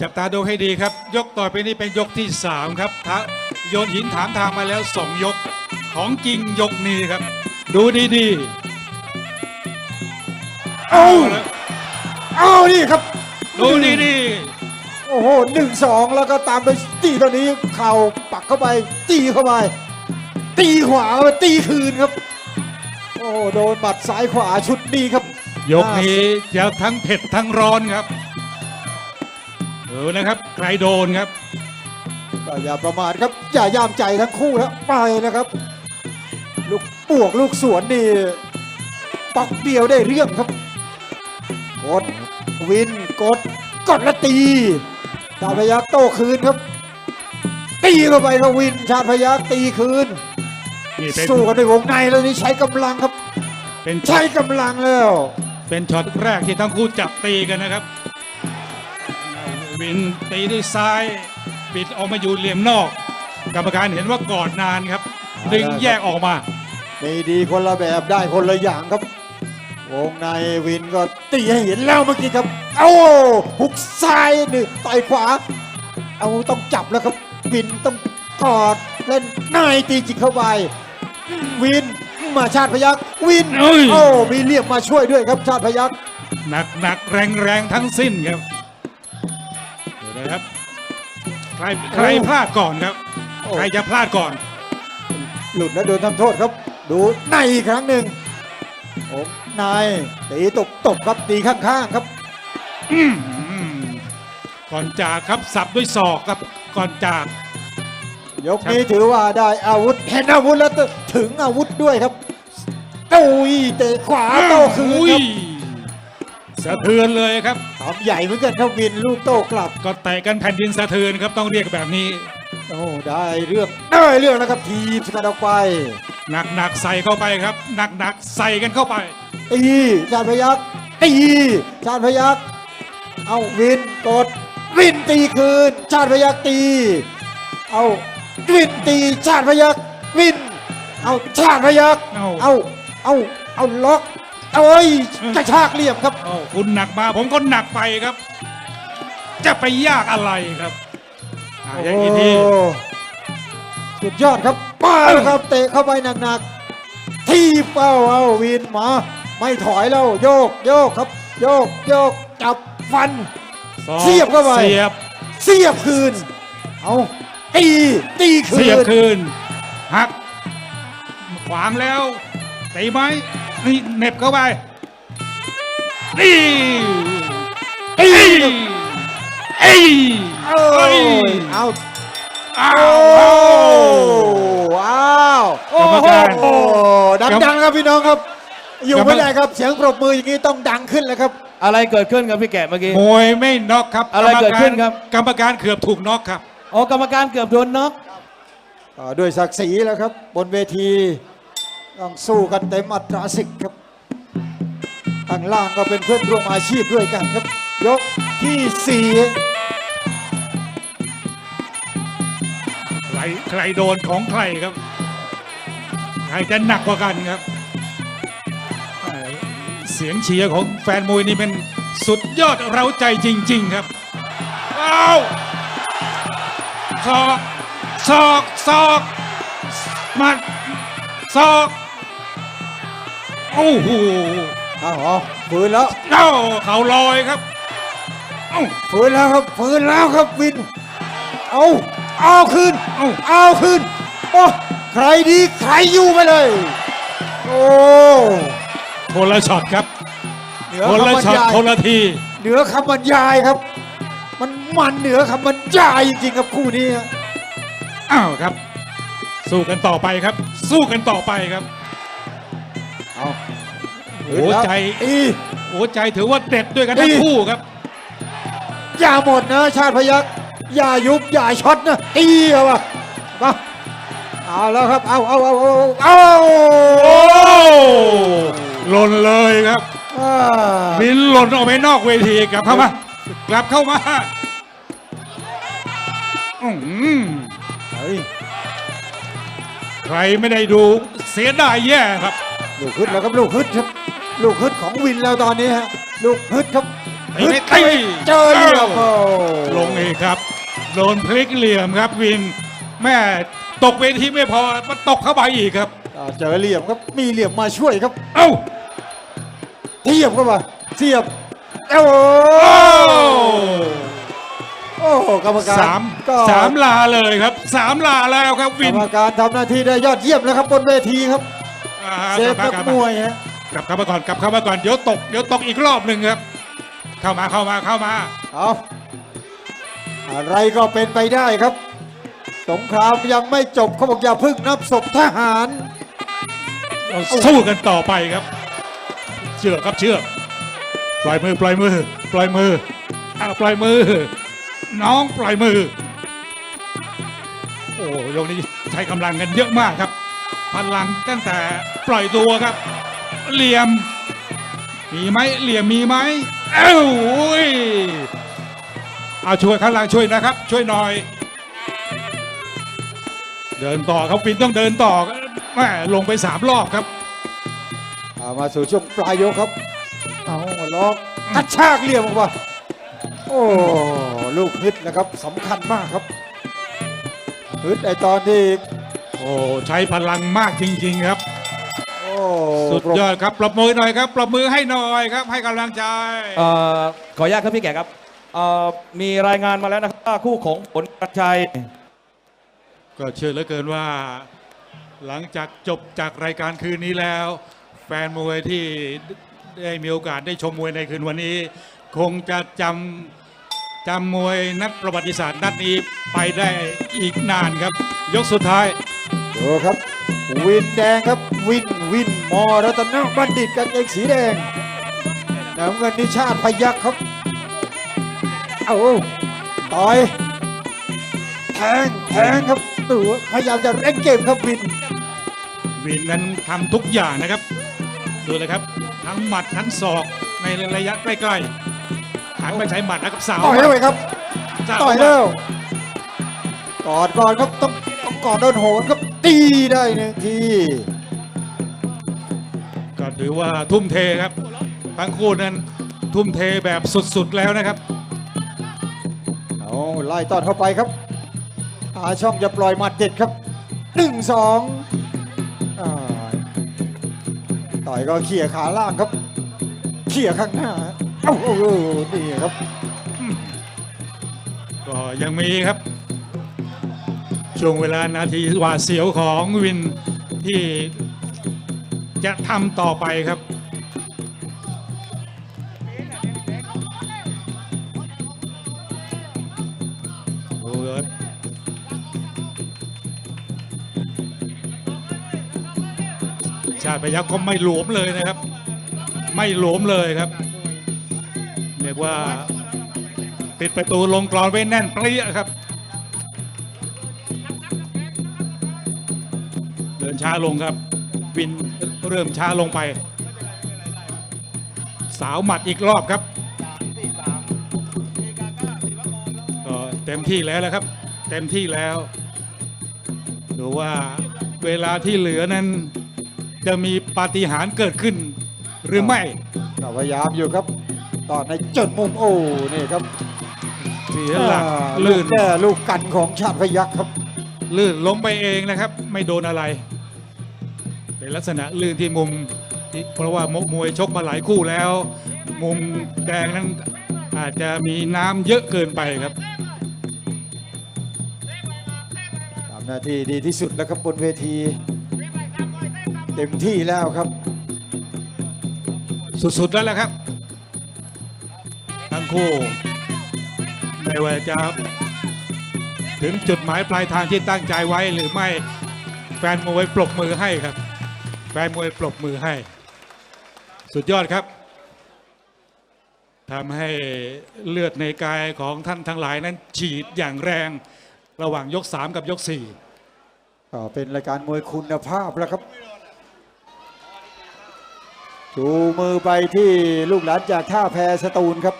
จับตาดูให้ดีครับ ยกต่อไปนี้เป็นยกที่ 3 ครับท้าโยนหินถามทางมาแล้ว 2 ยกของจริงยกนี้ครับ ดูดีเอ้าๆละเอานี่ครับ ดูดีโอ้โหหนึ่งสองแล้วก็ตามไปตีตอนนี้เข่าปักเข้าไปตีเข้าไป ตีขวาไปตีคืนครับ โอ้โหโดนบัดซ้ายขวาชุดนี้ครับ ๆยกนี้จะทั้งเผ็ดทั้งร้อนครับ ดูนะครับใครโดนครับก็อย่าประมาทครับอย่าย่ามใจทั้งคู่แล้วไปนะครับ ลูกปวกลูกสวนนี่ปักเดียวได้เรื่องครับกดวินกดกดและตีชาติพยักโต้คืนครับ ตีเข้าไปครับวินชาติพยักตีคืน นี่เป็นสู้กันในวงในแล้วนี่ใช้กำลังครับ เป็นช็ใช้อตกำลังแล้ว เป็นช็อตแรกที่ทั้งคู่จับตีกันนะครับ วินตีด้วยซ้าย ปิดออกมาอยู่เหลี่ยมนอก กรรมการเห็นว่ากอดนานครับ ดึงแยกออกมา มีดีคนละแบบได้คนละอย่างครับ วงในวินก็ตีให้เห็นแล้วเมื่อกี้ครับ เอาหุกซ้ายนี่ต่อยขวา เอาต้องจับแล้วครับ วินต้องกอดเล่นนายตีจิกเข้าไปวินมาชาติพยักวินเอ้ยโอ้มีเรียบมาช่วยด้วยครับชาติพยักหนักหนักแรงแรงทั้งสิ้นครับ นะครับ ใครใครพลาดก่อนครับใครจะพลาดก่อน หลุดแล้วโดนทำโทษครับ ดูในอีกครั้งหนึ่งโอ้นายตีตกตบครับตีข้างๆครับ อืมก่อนจากครับสับด้วยศอกครับ ก่อนจาก ยกนี้ถือว่าได้อาวุธเห็นอาวุธแล้วถึงอาวุธด้วยครับตุยเตะขวาโต้คืนอุ้คยรับ สะเทือนเลยครับทำใหญ่เหมือนกันครับวินลูกโต้กลับ ก็เตะกันแผ่นดินสะเทือนครับต้องเรียกแบบนี้โอ้ได้เรื่องได้เรื่องแล้วครับทีมกันออกไปหนักหนักใส่เข้าไปครับหนักหนักใส่กันเข้าไปตีชาติพยักตีชาติพยักเอาวินกดวินตีคืน ชาติพยักตีเอาวินตีชาติพยักวิน เอาชาติพยักเอาเอาเอาเอาล็อก เอ้ยกระชากเหลี่ยมครับ โอ้คุณหนักมาผมก็หนักไปครับ จะไปยากอะไรครับอะอย่างนี้ทีโอ้สุดยอดครับป้าแล้วครับเตะเข้าไปหนักๆทีบเป้าเอาวินมา ไม่ถอยแล้วโยกโยกครับ โยกโยกจับฟัน ศอกเสียบเข้าไป เสียบ เสียบคืน เอาตีตีคืเสียบนคืนหัก ขวางแล้ว ตีไหมนี่เหน็บเข้าไปนี่ตีเอ้ยเอ้ยเอาเอ้ยเอาอ้าโอ้วว้าวโอ้กรรมการโหดังๆครับพี่น้องครับ อยู่กรรมไม่ได้ครับเสียงปรบมืออย่างนี้ต้องดังขึ้นแล้วครับ อะไรเกิดขึ้นครับพี่แกะเมื่อกี้ มวยไม่น็อกครับอะไรเกิดขึ้นครับ กรรมการเกือบถูกน็อกครับ อ๋อกรรมการเกือบโดนน็อก อ่าด้วยศักดิ์ศรีแล้วครับ บนเวที ต้องสู้กันเต็มอัตราสิกครับข้างล่างก็เป็นเพื่อนร่วมอาชีพด้วยกันครับ ยกที่สี่ใครใครโดนของใครครับ ใครจะหนักกว่ากันครับ เสียงเชียร์ของแฟนมวยนี่เป็นสุดยอดเราใจจริง ๆ ครับว้าวศอกศอกศอกมัดศอก โอ้โหอ้าวอ๋อฝืนแล้วเอ้าเขาลอยครับเอ้าฝืนแล้วครับฝืนแล้วครับวิน เอาเอาคืนเอ้าเอาคืนโอ้ใครดีใครอยู่ไปเลย โอ้คนละช็อตครับเหนือคนละคำบรรช็อตยายคนละทีเหนือคำบรรยายครับ มันมันเหนือคำบรรยายจริงๆครับคู่นี้ อ้าวครับ สู้กันต่อไปครับ สู้กันต่อไปครับ เอาหัวใจอีหัวใจถือว่าเด็ดด้วยกันทั้งนี่คู่ครับ อย่าหมดนะชาติพยักอย่ายุบอย่าช็อตนะตีเอาวะมาเอาแล้วครับ เอาเอาเอาเอาเอาโอ้หล่นเลยครับอ่าบินหล่นออกไปนอกเวทีกลับเข้ามากลับเข้ามาอื้อหือเฮ้ยใครไม่ได้ดูเสียดายแย่ครับ ลูกฮึดแล้วครับลูกฮึดครับ ลูกฮึดของวินแล้วตอนนี้ฮะลูกฮึดครับตีฮึไม่ดตีเจอเหลี่ยมโอ้ลงครับโดนพลิกเหลี่ยมครับวิน แม่ตกเวทีไม่พอมันตกเข้าไปอีกครับอ่าเจอเหลี่ยมครับมีเหลี่ยมมาช่วยครับ เอ้าเทียบเข้ามาเทียบโอ้โอ้โอ้กรรมการสามก็สามลาเลยครับสามลาแล้วครับกวิรนรมการทำหน้าที่ได้ยอดเยี่ยมแล้วครับบนเวทีครับอ่า เซฟกลันับกมามวยฮะกลับเข้ามาก่อนกลับเข้ามาก่อนเดี๋ยวตกเดี๋ยวตกอีกรอบหนึ่งครับ เข้ามาเข้ามาเข้ามาเอาอะไรก็เป็นไปได้ครับ สงครามยังไม่จบเขาบอกอย่าเพึ่งนับศพทหารเราสู้กันต่อไปครับ เชือกครับเชือกปล่อยมือปล่อยมือ ปล่อยมืออ่าปล่อยมือ น้องปล่อยมือ โอ้ยกนี้ใช้กำลังกันเยอะมากครับ พลังตั้งแต่ปล่อยตัวครับ เหลี่ยม มีไหมเหลี่ยมมีไหมเอ้าโอ้ยเอาช่วยข้างล่างช่วยนะครับ ช่วยหน่อย เดินต่อครับฟินต้องเดินต่อแม่ลงไปสามรอบครับเอามาสู่ช่วงปลายยกครับ เอาล็อกกระชากเหลี่ยมออกมาโอ้ลูกฮึดนะครับสำคัญมากครับฮึดไอตอนที่โอ้ใช้พลังมากจริง ๆ ครับ โอ้สุดยอดครับปรบมือหน่อยครับปรบมือให้หน่อยครับ ให้กำลังใจ เอ่อขออนุญาตครับพี่แก่ครับเอ่อมีรายงานมาแล้วนะครับว่าคู่ของผลกระชัย ก็เชื่อเหลือเกินว่า หลังจากจบจากรายการคืนนี้แล้ว แฟนมวยที่ได้มีโอกาสได้ชมมวยในคืนวันนี้ คงจะจำจำมวยนัดประวัติศาสตร์นัดนี้ไปได้อีกนานครับ ยกสุดท้าย ดูครับ วินแดงครับวินวินมอรัตนบัณฑิตกันเองสีแดงน้ำเงินนิชาติพยักครับเอาต่อยแทงแทงครับตัวพยายามจะเร่งเกมครับวิน วินนั้นทำทุกอย่างนะครับ ดูเลยครับ ทั้งหมัดทั้งศอกในระยะใกล้ๆหันไปใช้หมัดนะครับสาวต่อยแล้วไปครับสาวต่อยแล้วกอดก่อนครับต้องต้องกอดโดนโหนครับ ตีได้หนึ่งที ก็ถือว่าทุ่มเทครับ ทั้งคู่นั้นทุ่มเทแบบสุดๆแล้วนะครับ เอาไล่ต้อนเข้าไปครับหาช่องจะปล่อยหมัดเด็ดครับหนึ่งสองอ่าต่อยก็เขี่ยขาล่างครับ เขี่ยข้างหน้าเอ้าโอ้โหนี่ครับ ก็ยังมีครับ ช่วงเวลานาทีหวาดเสียวของวินที่จะทำต่อไปครับดูครับชาติพยักก็ไม่หลวมเลยนะครับ ไม่หลวมเลยครับ เรียกว่าปิดประตูลงกรอนไว้แน่นเปรี้ยครับ ช้าลงครับ วินเริ่มช้าลงไป สาวหมัดอีกรอบครับก็เต็มที่แล้วแหละครับ เต็มที่แล้วดูว่าเวลาที่เหลือนั้นจะมีปาฏิหาริย์เกิดขึ้นหรือไม่ก็พยายามอยู่ครับตอนในจดมุมโอ้นี่ครับเสียหลักอ่าลูลื่กนแก้ลูกกันของชาติพยักครับ ลื่นล้มไปเองนะครับ ไม่โดนอะไร เป็นลักษณะลื่นที่มุมที่เพราะว่ามวยชกมาหลายคู่แล้ว มุมแดงนั้นอาจจะมีน้ำเยอะเกินไปครับทำหน้าที่ดีที่สุดแล้วครับบนเวที เต็มที่แล้วครับ สุดๆแล้วแหละครับ ทั้งคู่ไม่ว่าจะถึงจุดหมายปลายทางที่ตั้งใจไว้หรือไม่แฟนมวยปรบมือให้ครับแฟนมวยปรบมือให้ สุดยอดครับทำให้เลือดในกายของท่านทั้งหลายนั้นฉีดอย่างแรงระหว่างยก 3 กับยก 4 ก็เป็นรายการมวยคุณภาพแล้วครับชูมือไปที่ลูกหลานจากท่าแพสตูลครับ